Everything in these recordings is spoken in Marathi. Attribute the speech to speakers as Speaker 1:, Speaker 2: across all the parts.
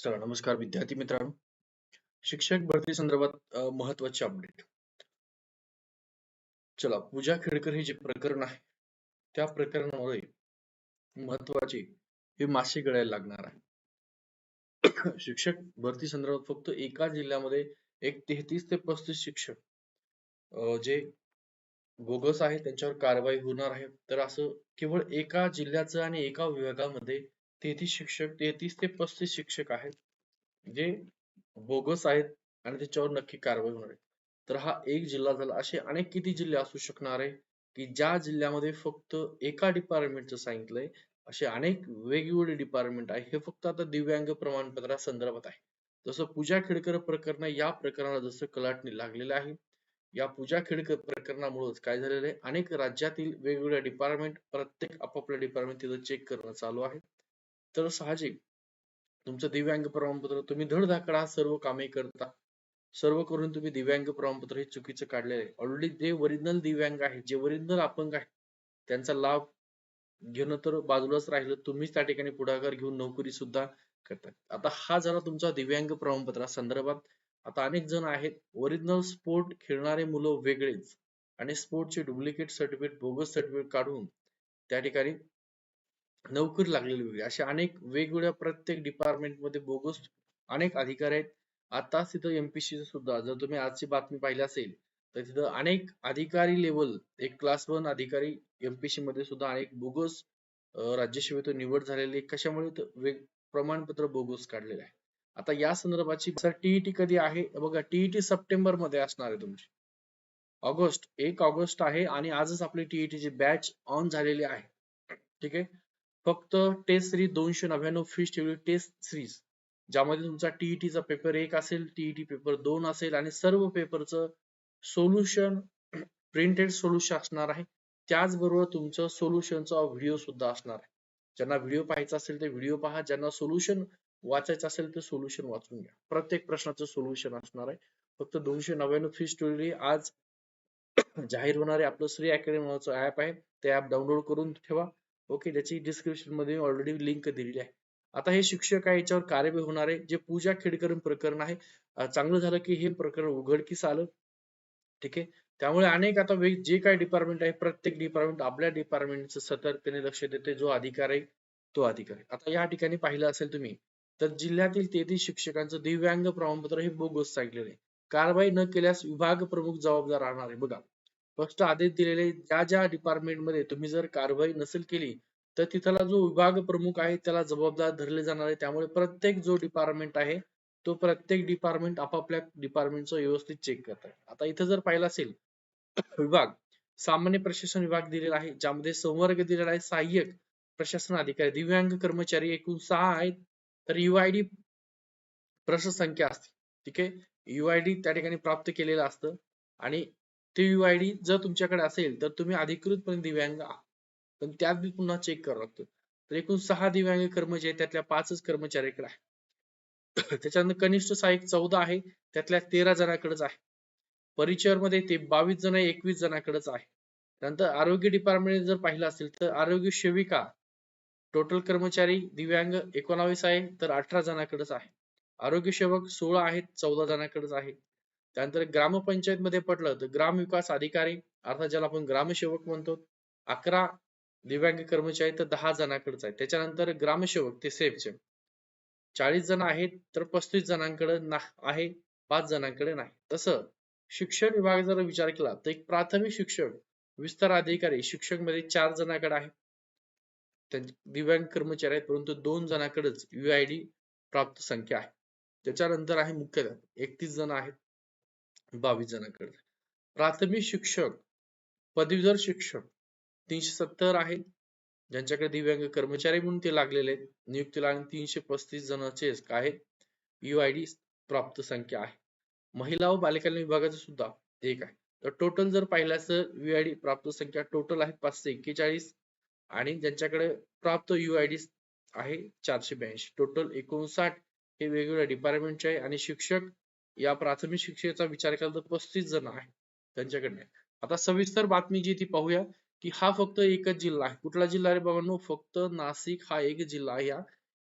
Speaker 1: चला नमस्कार विद्यार्थी मित्रांनो. शिक्षक भरती संदर्भात महत्त्वाचे अपडेट चला पूजा खेडकर हे जे प्रकरण आहे त्या प्रकरणामुळे महत्त्वाचे हे मासे गळायला लागणार आहे. शिक्षक भरती संदर्भात फक्त एका जिल्ह्यामध्ये एक तेहतीस ते पस्तीस शिक्षक जे बोगस आहे त्यांच्यावर कारवाई होणार आहे. तर असं केवळ एका जिल्ह्याचं आणि एका विभागामध्ये तेहतीस शिक्षक तेहतीस ते पस्तीस शिक्षक आहेत जे बोगस आहेत आणि त्याच्यावर नक्की कारवाई होणार आहे. तर हा एक जिल्हा झाला. असे अनेक किती जिल्हे असू शकणार आहे की ज्या जिल्ह्यामध्ये फक्त एका डिपार्टमेंटचं सांगितलंय असे अनेक वेगवेगळे डिपार्टमेंट आहे. हे फक्त आता दिव्यांग प्रमाणपत्रा संदर्भात आहे. जसं पूजा खेडकर प्रकरण या प्रकरणाला जसं कलाटणी लागलेलं आहे या पूजा खेडकर प्रकरणामुळेच काय झालेलं आहे? अनेक राज्यातील वेगवेगळ्या डिपार्टमेंट प्रत्येक आपापल्या डिपार्टमेंट तिथं चेक करणं चालू आहे. तर साहजिक. तुमचं दिव्यांग प्रमाणपत्र तुम्ही धडधाकडा सर्व कामे करता. सर्व करून तुम्ही दिव्यांग प्रमाणपत्र हे चुकीचं काढलेलं आहे. ऑलरेडी जे ओरिजिनल दिव्यांग आहे जे ओरिजिनल अपंग आहे त्यांचा लाभ घेणं तर बाजूलाच राहिलं. तुम्हीच त्या ठिकाणी पुढाकार घेऊन नोकरी सुद्धा करता. आता हा झाला तुमचा दिव्यांग प्रमाणपत्रा संदर्भात. आता अनेक जण आहेत ओरिजिनल स्पोर्ट खेळणारे मुलं वेगळेच. आणि स्पोर्टचे डुप्लिकेट सर्टिफिकेट बोगस सर्टिफिकेट काढून त्या ठिकाणी नोकरी लागलेली वेगळी अशा अनेक वेगवेगळ्या प्रत्येक डिपार्टमेंटमध्ये बोगस अनेक अधिकारी आहेत. आता तिथं एमपीसी सुद्धा जर तुम्ही आजची बातमी पाहिली असेल तर तिथं अनेक अधिकारी लेवल एक क्लास वन अधिकारी एमपीसी मध्ये सुद्धा अनेक बोगस राज्यसेवेतून निवड झालेली आहे. कशामुळे प्रमाणपत्र बोगस काढलेले आहे. आता या संदर्भाची टीईटी कधी आहे? बघा टीईटी सप्टेंबरमध्ये असणार आहे तुमची. ऑगस्ट एक ऑगस्ट आहे आणि आजच आपली टीईटी ची बॅच ऑन झालेली आहे. ठीक आहे? फक्त टेस्ट सिरीज दोनशे नव्याण्णव फीस ठेवली टेस्ट सिरीज ज्यामध्ये तुमचा टीईटीचा चा पेपर एक असेल टीईटी पेपर दोन असेल आणि सर्व पेपरचं सोल्युशन प्रिंटेड सोल्युशन असणार आहे. त्याचबरोबर तुमचं सोल्युशनचा व्हिडिओ सुद्धा असणार आहे. ज्यांना व्हिडिओ पाहायचा असेल ते व्हिडिओ पहा ज्यांना सोल्युशन वाचायचं असेल ते सोल्युशन वाचून घ्या. प्रत्येक प्रश्नाचं सोल्युशन असणार आहे. फक्त दोनशे नव्याण्णव फीस ठेवलेली आज जाहीर होणारे आपलं श्री अकॅडमी नावाचं ऍप आहे. ते ऍप डाउनलोड करून ठेवा. ओके त्याची डिस्क्रिप्शनमध्ये ऑलरेडी लिंक दिलेली आहे. आता हे शिक्षक आहे याच्यावर कार्यवाही होणार आहे. जे पूजा खेडकर प्रकरण आहे चांगलं झालं की हे प्रकरण उघडकीस आलं ठीक आहे? त्यामुळे अनेक आता जे काय डिपार्टमेंट आहे प्रत्येक डिपार्टमेंट आपल्या डिपार्टमेंटचं सतर्कतेने लक्ष देते. जो अधिकार आहे तो अधिकार आहे. आता या ठिकाणी पाहिलं असेल तुम्ही तर जिल्ह्यातील तेहतीस शिक्षकांचं दिव्यांग प्रमाणपत्र हे बोगस सांगितलेलं आहे. कारवाई न केल्यास विभाग प्रमुख जबाबदार राहणार आहे. बघा स्पष्ट आदेश दिलेले ज्या ज्या डिपार्टमेंटमध्ये तुम्ही जर कारवाई नसेल केली तर तिथला जो विभाग प्रमुख आहे त्याला जबाबदार धरले जाणार आहे. त्यामुळे प्रत्येक जो डिपार्टमेंट आहे तो प्रत्येक डिपार्टमेंट आपापल्या डिपार्टमेंटचं व्यवस्थित चेक करत आहे आता इथं जर पाहिलं असेल विभाग सामान्य प्रशासन विभाग दिलेला आहे ज्यामध्ये संवर्ग दिलेला आहे सहाय्यक प्रशासन अधिकारी दिव्यांग कर्मचारी एकूण सहा आहेत तर युआयडी संख्या असते. ठीक आहे? युआयडी त्या ठिकाणी प्राप्त केलेलं असतं. आणि ते डी जर तुमच्याकडे असेल तर तुम्ही अधिकृतपणे दिव्यांग आहात. पण त्यात बी पुन्हा चेक करावं लागतं. तर एकूण सहा दिव्यांग कर्मचारी आहेत, त्यातल्या पाचच कर्मचाऱ्याकडे आहे त्याच्यानंतर कनिष्ठ सहाय्यक चौदा आहे त्यातल्या तेरा जणांकडेच आहे. परिचरमध्ये ते बावीस जण एकवीस जणांकडेच आहे. त्यानंतर आरोग्य डिपार्टमेंट जर पाहिलं असेल तर आरोग्य सेविका टोटल कर्मचारी दिव्यांग एकोणावीस आहे तर अठरा जणांकडेच आहे. आरोग्य सेवक सोळा आहेत चौदा जणांकडेच आहे. त्यानंतर ग्रामपंचायत मध्ये पडलं तर ग्राम विकास अधिकारी अर्थात ज्याला आपण ग्रामसेवक म्हणतो अकरा दिव्यांग कर्मचारी तर दहा जणांकडेच आहेत. त्याच्यानंतर ग्रामसेवक ते सेफचे चाळीस जण आहेत तर पस्तीस जणांकडे ना आहे पाच जणांकडे नाही. तसं शिक्षण विभाग जर विचार केला तर एक प्राथमिक शिक्षक विस्तार अधिकारी शिक्षकमध्ये चार जणांकडे आहे. त्यां- दिव्यांग कर्मचारी आहेत परंतु दोन जणांकडेच युआयडी प्राप्त संख्या आहे. त्याच्यानंतर आहे मुख्याध्यापक. एकतीस जण आहेत. बावीस जणांकडे. प्राथमिक शिक्षक पदवीधर शिक्षक तीनशे सत्तर आहेत. ज्यांच्याकडे दिव्यांग कर्मचारी म्हणून ते लागलेले आहेत. नियुक्तीला आणि तीनशे पस्तीस जणांचे काय युआयडी प्राप्त संख्या आहे. महिला व बालकल्याण विभागाचं सुद्धा एक आहे. तर टोटल जर पाहिल्यास युआयडी प्राप्त संख्या टोटल आहे पाचशे एक्केचाळीस आणि ज्यांच्याकडे प्राप्त युआयडी आहे चारशे ब्याऐंशी. टोटल एकोणसाठ हे वेगवेगळ्या डिपार्टमेंटचे आहे आणि शिक्षक या प्राथमिक शिक्षेचा विचार केला तर पस्तीस जण आहे त्यांच्याकडे आता सविस्तर बातमी जी ती पाहूया की हा फक्त एकच जिल्हा आहे. कुठला जिल्हा रे बाबांनो? फक्त नाशिक हा एक जिल्हा आहे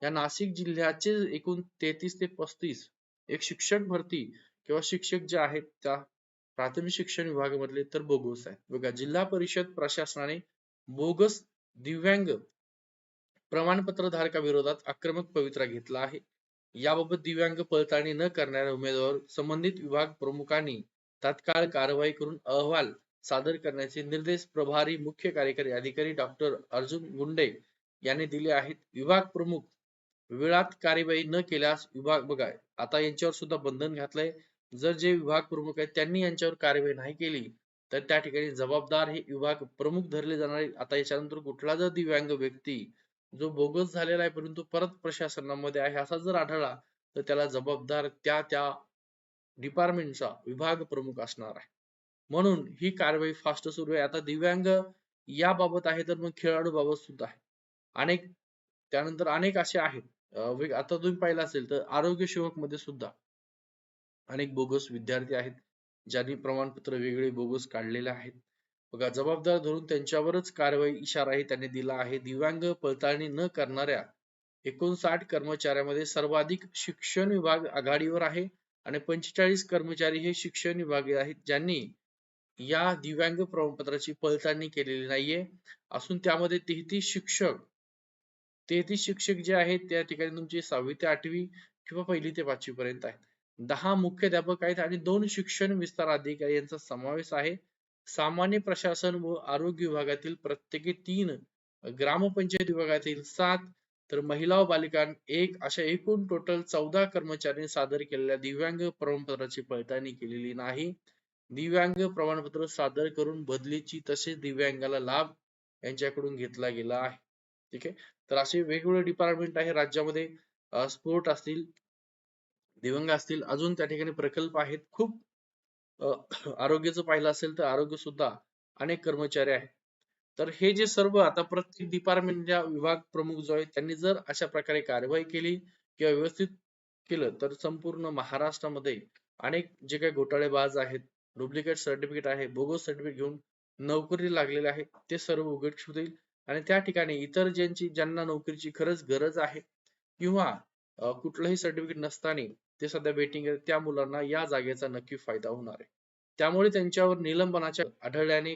Speaker 1: या नाशिक जिल्ह्याचे एकूण तेहतीस ते पस्तीस एक शिक्षक भरती किंवा शिक्षक जे आहेत त्या प्राथमिक शिक्षण विभागामधले तर बोगस आहेत. बघा जिल्हा परिषद प्रशासनाने बोगस दिव्यांग प्रमाणपत्र धारकाविरोधात आक्रमक पवित्रा घेतला आहे. याबाबत दिव्यांग पडताळणी न करणाऱ्या उमेदवार संबंधित विभाग प्रमुखांनी तात्काळ कारवाई करून अहवाल सादर करण्याचे निर्देश प्रभारी मुख्य कार्यकारी अधिकारी डॉक्टर अर्जुन गुंडे यांनी दिले आहेत. विभाग प्रमुख वेळात कार्यवाही न केल्यास विभाग बघा आता यांच्यावर सुद्धा बंधन घातलंय. जर जे विभाग प्रमुख आहेत त्यांनी यांच्यावर कार्यवाही नाही केली तर त्या ठिकाणी जबाबदार हे विभाग प्रमुख धरले जाणार आता याच्यानंतर कुठला जर दिव्यांग व्यक्ती जो बोगस झालेला आहे परंतु परत प्रशासनामध्ये आहे असा जर आढळला तर त्याला जबाबदार त्या त्या डिपार्टमेंटचा विभाग प्रमुख असणार आहे. म्हणून ही कारवाई फास्ट सुरू आहे. आता दिव्यांग याबाबत आहे तर मग खेळाडू बाबत सुद्धा आहे. अनेक त्यानंतर अनेक असे आहेत. आता तुम्ही पाहिलं असेल तर आरोग्य सेवकमध्ये सुद्धा अनेक बोगस विद्यार्थी आहेत ज्यांनी प्रमाणपत्र वेगळे बोगस काढलेले आहेत. बघा जबाबदार धरून त्यांच्यावरच कारवाई इशाराही त्यांनी दिला आहे. दिव्यांग पडताळणी न करणाऱ्या एकोणसाठ कर्मचाऱ्यामध्ये सर्वाधिक शिक्षण विभाग आघाडीवर आहे आणि पंचेचाळीस कर्मचारी हे शिक्षण विभाग आहेत ज्यांनी या दिव्यांग प्रमाणपत्राची पडताळणी केलेली नाहीये. असून त्यामध्ये तेहतीस शिक्षक तेहतीस शिक्षक जे आहेत त्या ठिकाणी तुमची सहावी ते आठवी किंवा पहिली ते पाचवी पर्यंत आहेत. दहा मुख्याध्यापक आहेत आणि दोन शिक्षण विस्तार अधिकारी यांचा समावेश आहे. सामान्य प्रशासन व आरोग्य विभागातील प्रत्येकी तीन ग्रामपंचायत विभागातील सात तर महिला व बालिका एक अशा एकूण टोटल चौदा कर्मचाऱ्यांनी सादर केलेल्या दिव्यांग प्रमाणपत्राची पडताळणी केलेली नाही. दिव्यांग प्रमाणपत्र सादर करून बदलीची तसेच दिव्यांगाला लाभ यांच्याकडून घेतला गेला आहे. ठीक आहे? तर असे वेगवेगळे डिपार्टमेंट आहे राज्यामध्ये. स्पोर्ट असतील दिव्यांग असतील अजून त्या ठिकाणी प्रकल्प आहेत. खूप आरोग्याचं पाहिलं असेल तर आरोग्य सुद्धा अनेक कर्मचारी आहेत. तर हे जे सर्व आता प्रत्येक डिपार्टमेंटच्या विभाग प्रमुख जो आहे त्यांनी जर अशा प्रकारे कारवाई केली किंवा व्यवस्थित केलं तर संपूर्ण महाराष्ट्रामध्ये अनेक जे काही घोटाळेबाज आहेत डुप्लिकेट सर्टिफिकेट आहे बोगस सर्टिफिकेट घेऊन नोकरी लागलेले आहेत ते सर्व उघडकीस होतील आणि त्या ठिकाणी इतर ज्यांची ज्यांना नोकरीची खरंच गरज आहे किंवा कुठलंही सर्टिफिकेट नसताना ते सध्या वेटिंग आहे त्या मुलांना या जागेचा नक्की फायदा होणार आहे. त्यामुळे त्यांच्यावर निलंबनाच्या आढळल्याने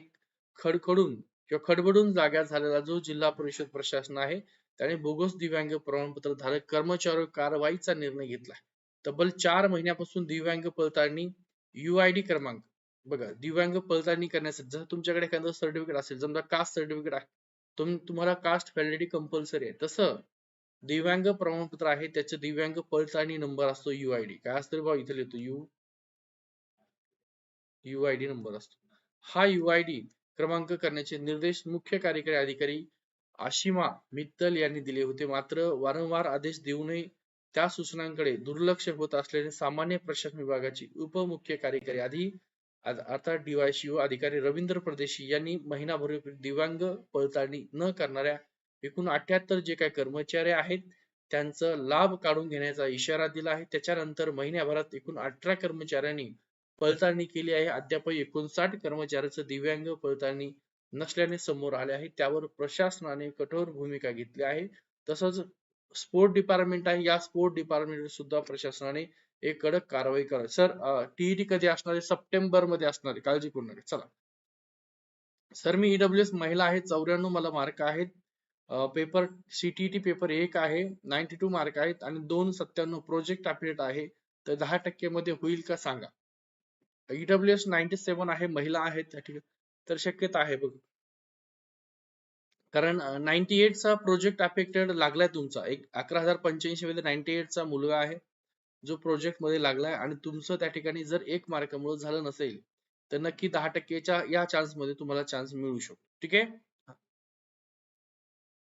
Speaker 1: खडखडून किंवा खडबडून जाग्या झालेला जो जिल्हा परिषद प्रशासन आहे त्याने बोगस दिव्यांग प्रमाणपत्र धारक कर्मचारी कारवाईचा निर्णय घेतला तब्बल चार महिन्यापासून दिव्यांग पडताळणी युआयडी क्रमांक. बघा दिव्यांग पडताळणी करण्यासाठी जर तुमच्याकडे एखादं सर्टिफिकेट असेल समजा कास्ट सर्टिफिकेट आहे तुम्हाला कास्ट व्हॅलिडिटी कंपल्सरी आहे तसं दिव्यांग प्रमाणपत्र आहे त्याचे दिव्यांग पडताळणी नंबर असतो युआयडी काय असतो भाऊ? इथे लिहितो यू युआयडी नंबर असतो. हा युआयडी क्रमांक करण्याचे निर्देश मुख्य कार्यकारी अधिकारी आशिमा मित्तल यांनी दिले होते. मात्र वारंवार आदेश देऊनही त्या सूचनांकडे दुर्लक्ष होत असल्याने सामान्य प्रशासन विभागाची उपमुख्य कार्यकारी अधि अर्थात डीवायसीओ अधिकारी रवींद्र परदेशी यांनी महिनाभर दिव्यांग पडताळणी न करणाऱ्या एकूण अठ्याहत्तर जे काही कर्मचारी आहेत त्यांचं लाभ काढून घेण्याचा इशारा दिला आहे. त्याच्यानंतर महिन्याभरात एकूण अठरा कर्मचाऱ्यांनी पडताळणी केली आहे. अद्याप एकोणसाठ कर्मचाऱ्याचं दिव्यांग पडताळणी नसल्याने समोर आले आहे. त्यावर प्रशासनाने कठोर भूमिका घेतली आहे. तसंच स्पोर्ट डिपार्टमेंट आहे. या स्पोर्ट डिपार्टमेंट सुद्धा प्रशासनाने एक कडक कारवाई करा. सर टीईटी कधी असणार आहे? सप्टेंबरमध्ये असणार आहे. काळजी करू नका. चला. सर मी ईडब्ल्यू एस महिला आहे. चौऱ्याण्णव मला मार्क आहेत. पेपर सीटीटी पेपर एक आहे नाईन्टी टू मार्क आहेत आणि दोन सत्त्याण्णव प्रोजेक्ट अपडेट आहे. तर दहा टक्के मध्ये होईल का सांगा. ईडब्ल्यू एस नाईन्टी सेवन आहे महिला आहेत त्या ठिकाणी. तर शक्यता आहे बघ. कारण नाईन्टी एटचा प्रोजेक्ट अफेक्टेड लागलाय तुमचा. एक अकरा हजार पंच्याऐंशी मध्ये नाईन्टी एटचा मुलगा आहे जो प्रोजेक्टमध्ये लागलाय आणि तुमचं त्या ठिकाणी जर एक मार्कामुळे झालं नसेल तर नक्की दहा टक्केच्या या चान्समध्ये तुम्हाला चान्स मिळू शकतो. ठीक आहे?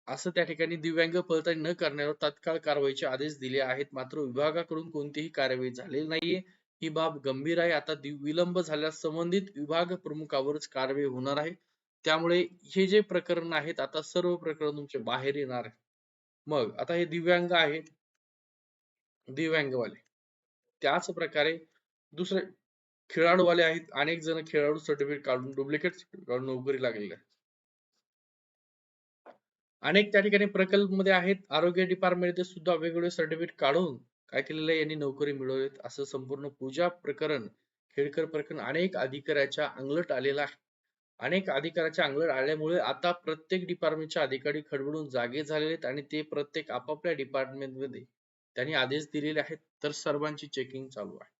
Speaker 1: असं त्या ठिकाणी दिव्यांग पडताळणी न करण्यावर तत्काळ कारवाईचे आदेश दिले आहेत. मात्र विभागाकडून कोणतीही कारवाई झालेली नाहीये. ही बाब गंभीर आहे. आता विलंब झाल्यास संबंधित विभाग प्रमुखावरच कारवाई होणार आहे. त्यामुळे हे जे प्रकरण आहेत आता सर्व प्रकरण तुमचे बाहेर येणार आहे. मग आता हे दिव्यांग आहे. दिव्यांगवाले. त्याच प्रकारे दुसरे खेळाडूवाले आहेत. अनेक जण खेळाडू सर्टिफिकेट काढून डुप्लिकेट काढून नोकरी लागलेले आहे अनेक त्या ठिकाणी प्रकल्पमध्ये आहेत. आरोग्य डिपार्टमेंट सुद्धा वेगवेगळे सर्टिफिकेट काढून काय केलेलं आहे? यांनी नोकरी मिळवलीत. असं संपूर्ण पूजा प्रकरण खेडकर प्रकरण अनेक अधिकाऱ्याच्या अंगलट आलेला आहे. अनेक अधिकाऱ्याच्या अंगलट आल्यामुळे आता प्रत्येक डिपार्टमेंटच्या अधिकारी खडबडून जागे झालेले आहेत आणि ते प्रत्येक आपापल्या डिपार्टमेंटमध्ये त्यांनी आदेश दिलेले आहेत. तर सर्वांची चेकिंग चालू आहे.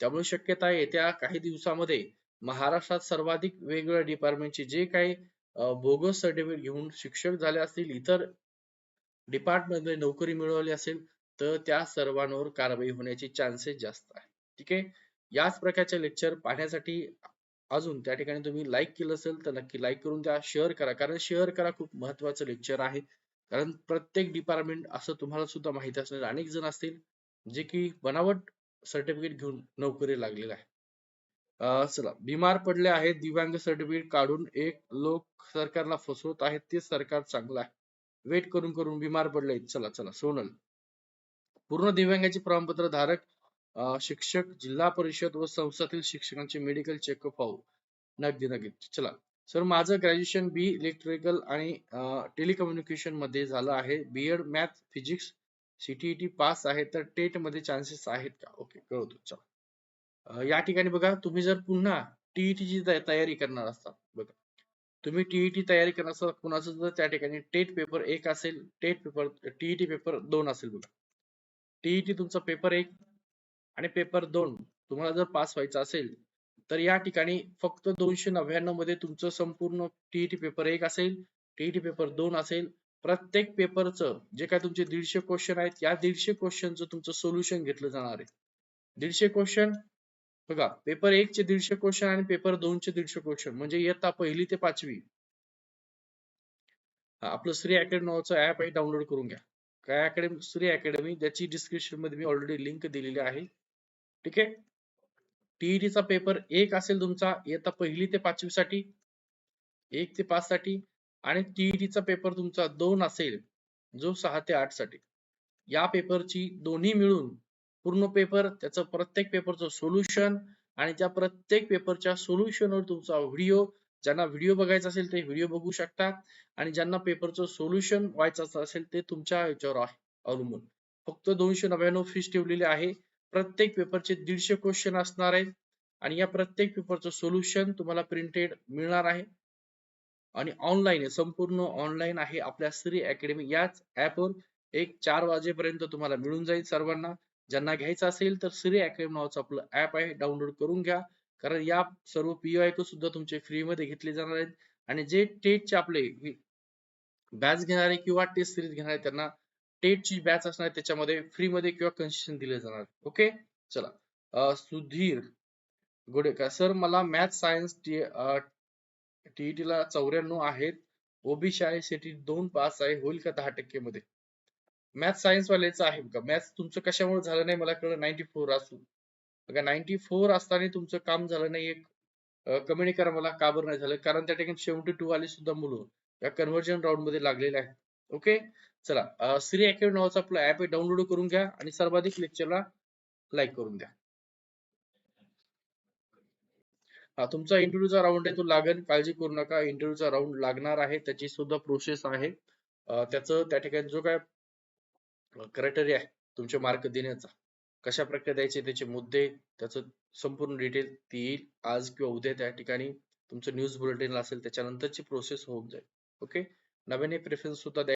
Speaker 1: त्यामुळे शक्यता आहे येत्या काही दिवसामध्ये महाराष्ट्रात सर्वाधिक वेगवेगळ्या डिपार्टमेंटचे जे काही बोगस सर्टिफिकेट घेऊन शिक्षक झाले असतील इतर डिपार्टमेंटमध्ये नोकरी मिळवली असेल तर त्या सर्वांवर कारवाई होण्याचे चान्सेस जास्त आहे ठीक आहे? याच प्रकारचे लेक्चर पाहण्यासाठी अजून त्या ठिकाणी तुम्ही लाईक केलं असेल तर नक्की लाईक करून द्या शेअर करा. कारण शेअर करा खूप महत्वाचं लेक्चर आहे. कारण प्रत्येक डिपार्टमेंट असं तुम्हाला सुद्धा माहिती असणार. अनेक जण असतील जे की बनावट सर्टिफिकेट घेऊन नोकरी लागलेला आहे चला. बिमार पडले आहेत दिव्यांग सर्टिफिकेट काढून एक लोक सरकारला फसवत आहेत ते सरकार चांगलं आहे. वेट करून करून बिमार पडले चला चला. सोनल. पूर्ण दिव्यांगाचे प्रमाणपत्र धारक शिक्षक जिल्हा परिषद व संस्थातील शिक्षकांचे मेडिकल चेकअप व्हावं नगदी नगदी चला. सर माझं ग्रॅज्युएशन बी इलेक्ट्रिकल आणि टेलिकम्युनिकेशनमध्ये झालं आहे. BEd math physics CTET pass आहे तर टेटमध्ये चान्सेस आहेत का? ओके कळवतो. चला. या ठिकाणी बघा तुम्ही जर पुन्हा टीईटी ची तयारी करणार असता बघा. तुम्ही टीईटी तयारी करणार असता कुणाचं जर त्या ठिकाणी टेट पेपर एक असेल टेट पेपर टीईटी पेपर दोन असेल बघा. टीईटी तुमचा पेपर एक आणि पेपर दोन तुम्हाला जर पास व्हायचा असेल तर या ठिकाणी फक्त दोनशे नव्याण्णवमध्ये तुमचं संपूर्ण टीईटी पेपर एक असेल टीईटी पेपर दोन असेल. प्रत्येक पेपरचं जे काय तुमचे दीडशे क्वेश्चन आहेत या दीडशे क्वेश्चनचं तुमचं सोल्युशन घेतलं जाणार आहे. दीडशे क्वेश्चन बघा पेपर एक चे दीडशे क्वेश्चन आणि पेपर दोन चे दीडशे क्वेश्चन म्हणजे इयत्ता पहिली ते पाचवी. आपलं श्री अकॅडमी नावाचं ऍप आहे डाउनलोड करून घ्या. काय अकॅडमी श्री अकॅडमी ज्याची डिस्क्रिप्शनमध्ये मी ऑलरेडी लिंक दिलेली आहे. ठीक आहे? टीईटीचा पेपर एक असेल तुमचा इयत्ता पहिली ते पाचवी साठी एक ते पाच साठी आणि टीईटीचा पेपर तुमचा दोन असेल जो सहा ते आठसाठी. या पेपरची दोन्ही मिळून पूर्ण पेपर त्याचं प्रत्येक पेपरचं सोल्युशन आणि त्या प्रत्येक पेपरच्या सोल्युशनवर तुमचा व्हिडिओ ज्यांना व्हिडिओ बघायचा असेल ते व्हिडिओ बघू शकता आणि ज्यांना पेपरचं सोल्युशन व्हायचं असेल ते तुमच्या याच्यावर आहे अवलंबून. फक्त दोनशे नव्याण्णव फीस ठेवलेली आहे. प्रत्येक पेपरचे दीडशे क्वेश्चन असणार आहेत आणि या प्रत्येक पेपरचं सोल्युशन तुम्हाला प्रिंटेड मिळणार आहे. आणि ऑनलाईन आहे संपूर्ण ऑनलाईन आहे आपल्या श्री अकॅडमी याच ऍपवर एक चार वाजेपर्यंत तुम्हाला मिळून जाईल सर्वांना. ज्यांना घ्यायचं असेल तर श्री अकॅडमी नावाचं आपलं ऍप आहे. डाउनलोड करून घ्या. कारण या सर्व पीओआय सुद्धा तुमचे फ्री मध्ये घेतले जाणार आहेत. आणि जे टेटचे आपले बॅच घेणारे किंवा टेस्ट सिरीज घेणारे त्यांना टेटची बॅच असणार त्याच्यामध्ये फ्री मध्ये किंवा कन्सेशन दिले जाणार. ओके चला. सुधीर गोडेकर. सर मला मॅथ सायन्स टीईटीला चौऱ्याण्णव आहेत. ओबीसी आहे सिटी दोन पास आहे. होईल का दहा टक्के मध्ये? मॅथ सायन्स वाल्याचं आहे का मॅथ्स तुमचं कशामुळे झालं नाही मला कळलं. नाईन्टी फोर असून बघा नाईन्टी फोर असताना तुमचं काम झालं नाही एक. कमेंट करा मला का बरं नाही झालं? कारण त्या ठिकाणी सेव्हन्टी टू वाले सुद्धा मुलं या कन्व्हर्जन राऊंडमध्ये लागलेले आहेत. ओके चला श्री अकॅडमी नावाचा आपला ऍप डाउनलोड करून घ्या आणि सर्वाधिक लेक्चरला लाईक करून द्या. हा तुमचा इंटरव्ह्यूचा राऊंड आहे. तो लागेल. काळजी करू नका. इंटरव्ह्यूचा राऊंड लागणार आहे. त्याची सुद्धा प्रोसेस आहे. त्याचं त्या ठिकाणी जो काय क्रायटेरिया आहे तुमचे मार्क देण्याचा. कशा प्रकारे द्यायचे त्याचे मुद्दे त्याचं संपूर्ण डिटेल ती येईल आज किंवा उद्या त्या ठिकाणी तुमचं न्यूज बुलेटिन असेल त्याच्यानंतरची प्रोसेस होऊन जाईल. ओके नव्याने प्रेफरन्स सुद्धा